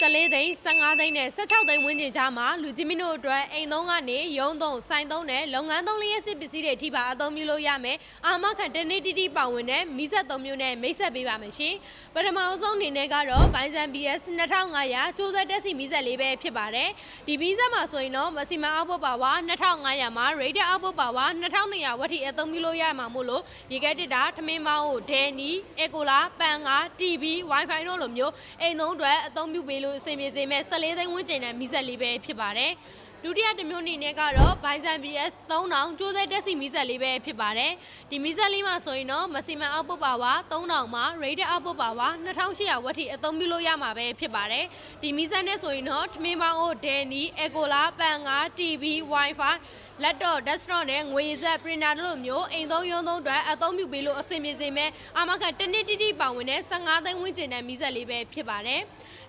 14သိန်း15သိန်းနဲ့16သိန်းဝန်းကျင်ကြားမှာလူကြီးမင်းတို့အတွက်အိမ်သုံးကနေရုံးသုံးဆိုင်သုံးနဲ့လုပ်ငန်းသုံးလျက်စစ်ပစ္စည်းတွေအထိပါအသုံးပြုလို့ရမယ်အာမခံတနေ့တိတိပါဝင်တဲ့မိဆက်သုံးမျိုးနဲ့မိတ်ဆက်ပေးပါမယ်ရှင်ပထမအဆုံးအနေနဲ့ကတော့ဘိုင်းဇန် BS 2500ကျိုးသက်တက်စီမိဆက်လေးပဲဖြစ်ပါတယ်ဒီမိဆက်မှာဆိုရင်တော့မစီမအောက်ပုတ်ပါဝါ2500မှာ radio အောက်ပုတ်ပါဝါ2200ဝတ်ထိအသုံးပြုလို့ရမှာမို့လို့ရေကက်တစ်တာထမင်းမောင်းကိုဒဲနီအက်ကိုလာပန်ကာ TV Wi-Fi တို့လိုမျိုးအိမ်သုံးအတွက်အသုံးပြုပေးလို့အဆင်ပြေစေမဲ့14သိန်းဝန်းကျင်နဲ့မိဆက်လေးပဲဖြစ်ပါတယ်ဒုတိယတစ်မျိုးအနေနဲ့ကတော့ Bison BS 3000ကျိုးသက်တက်စီမီဇက်လေးပဲဖြစ်ပါတယ်ဒီမီဇက်လေးမှာဆိုရင်တော့မစီမံအောက်ပုတ်ပါဝါ3000မှာ rated အောက်ပုတ်ပါဝါ2800ဝတ်ထိအသုံးပြုလို့ရမှာပဲဖြစ်ပါတယ်ဒီမီဇက်နဲ့ဆိုရင်တော့ထမင်းပေါင်းအိုဒဲနီအက်ကိုလာပန်ကာ TV Wi-Fi လက်တော့ desktop နဲ့ငွေရည်ဆက် printer တို့လိုမျိုးအိမ်သုံးရုံးသုံးအတွက်အသုံးပြုပေးလို့အဆင်ပြေစေမဲ့အာမခံတစ်နှစ်တိတိပါဝင်တဲ့15သိန်းဝန်းကျင်နဲ့မီဇက်လေးပဲဖြစ်ပါတယ်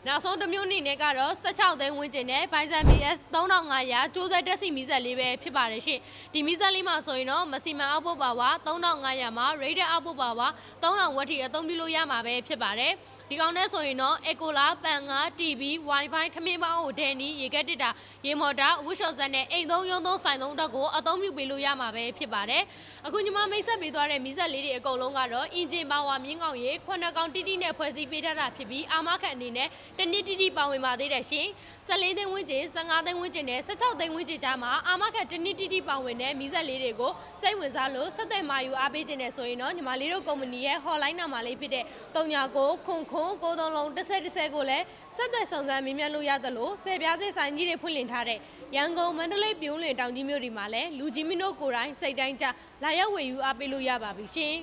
နောက်ဆုံးတစ်မျိုးအနေနဲ့ကတော့16သိန်းဝန်းကျင်နဲ့ Bison BS 3500ကျိုးဆက်တက်စီမီဇက်လေးပဲဖြစ်ပါတယ်ရှင်ဒီမီဇက်လေးမှာဆိုရင်တော့မစီမံအောက်ပုတ်ပါဝါ3500မှာ rated အောက်ပုတ်ပါဝါ3000ဝတ်ထိအသုံးပြုလို့ရမှာပဲဖြစ်ပါတယ်ဒီကောင်နဲ့ဆိုရင်တော့ Ecola ပန်ကာ TV Wi-Fi ထမင်းပေါင်းကိုဒဲနီရေကက်တစ်တာရေမော်တာဝှရှော့ဆက်နဲ့အိမ်သုံးရုံးသုံးဆိုင်သုံးတော့ကိုအသုံးပြုပေးလို့ရမှာပဲဖြစ်ပါတယ်အခုညီမမိတ်ဆက်ပေးသွားတဲ့မိဆက်လေးတွေအကုန်လုံးကတော့အင်ဂျင်ပါဝါမြင်းကောင်ရေခုနှစ်ကောင်တိတိနဲ့ဖွဲ့စည်းပေးထားတာဖြစ်ပြီးအာမခံအနေနဲ့တစ်နှစ်တိတိပါဝင်ပါသေးတယ်ရှင်14သိန်းဝန်းကျင်15သိန်းဝန်းကျင်နဲ့16သိန်းဝန်းကျင်ကြားမှာအာမခံတစ်နှစ်တိတိပါဝင်တဲ့မိဆက်လေးတွေကိုစိတ်ဝင်စားလို့ဆက်သွယ်မာယူအားပေးခြင်းနဲ့ဆိုရင်တော့ညီမလေးတို့ကုမ္ပဏီရဲ့ hotline နံပါတ်လေးဖြစ်တဲ့39ခွန်ခွန်ကိုသုံးလုံး10 10ကိုလည်းဆက်သွယ်ဆောင်စမ်းမြင်မြန်လို့ရသလိုဆယ်ပြားစစ်ဆိုင်ကြီးတွေဖွင့်လှစ်ထားတဲ့ရန်ကုန်မန္တလေးပြုံးလင်တောင်ကြီးမြို့တွေမှာလည်းလူကြီးမင်းတို့ကိုယ်တိုင်စိတ်တိုင်းကြလာရောက်ဝယ်ယူအားပေးလို့ရပါပြီရှင်